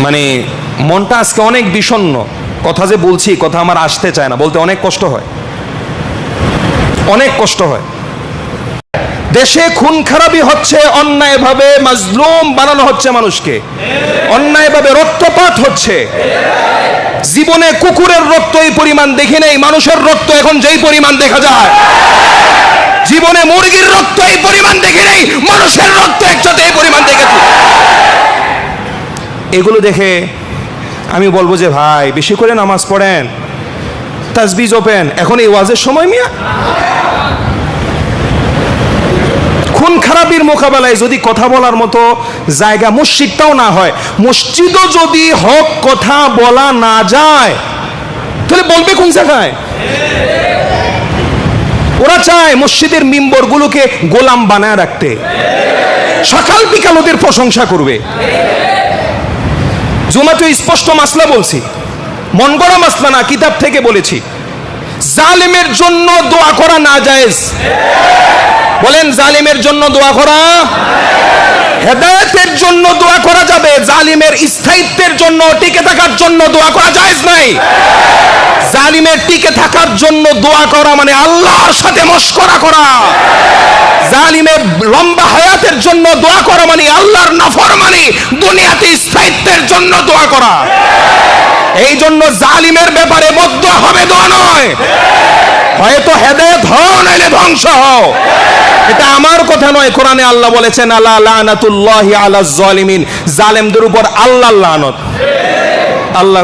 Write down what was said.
মানে মনটা আজকে অনেক বিষণ্ণ। কথা যে বলছি, কথা আমার আসতে চায় না, বলতে অনেক কষ্ট হয়। অনেক কষ্ট হয়। দেশে খুন খারাপি হচ্ছে, অন্যায়ভাবে মাজলুম বানানো হচ্ছে মানুষকে। অন্যায়ভাবে রক্তপাত হচ্ছে। জীবনে কুকুরের রক্ত এই পরিমাণ দেখি নেই, মানুষের রক্ত এখন যেই পরিমাণ দেখা যায়। জীবনে মুরগির রক্ত এই পরিমাণ দেখি নেই, মানুষের রক্ত একসাথে এগুলো দেখে আমি বলব যে, ভাই, বেশি করে নামাজ পড়েন। তাসবি জপেন। এখন এই ওয়াজের সময় মিয়া? খুন খারাপির মোকাবেলায় যদি কথা বলার মতো জায়গা মসজিদটাও না হয়, মসজিদও যদি হক কথা বলা না যায়, তাহলে বলবে কোন জায়গায়? ওরা চায় মসজিদের মিম্বরগুলোকে গোলাম বানায় রাখতে। সকাল বিকাল ওদের প্রশংসা করবে। জুমাতে স্পষ্ট মাসলা বলছি। মন গড়া মাসলা না, কিতাব থেকে বলেছি। জালেমের জন্য দোয়া করা না জায়েজ বলেন, জালিমের জন্য দোয়া করা হেদায়েতের জন্য দোয়া করা যাবে। জালিমের স্থায়িত্বের জন্য, টিকে থাকার জন্য দোয়া করা জায়েজ নাই। জালিমের টিকে থাকার জন্য দোয়া করা মানে আল্লাহর সাথে মস্করা করা। জালিমের লম্বা হায়াতের জন্য দোয়া করা মানে আল্লাহর নাফরমানি, দুনিয়াতে জন্য দোয়া করা। এই জন্য জালিমের ব্যাপারে বদ্ধ হবে দোয়া নয়। হয়তো হেদে ধন নাইলে ধ্বংস হও। এটা আমার কথা নয়, কোরআনে আল্লাহ বলেছেন আল্লাহ লানাতুল্লাহি আলা জালিমিন জালেমদের উপর আল্লাহ লানত। আল্লাহ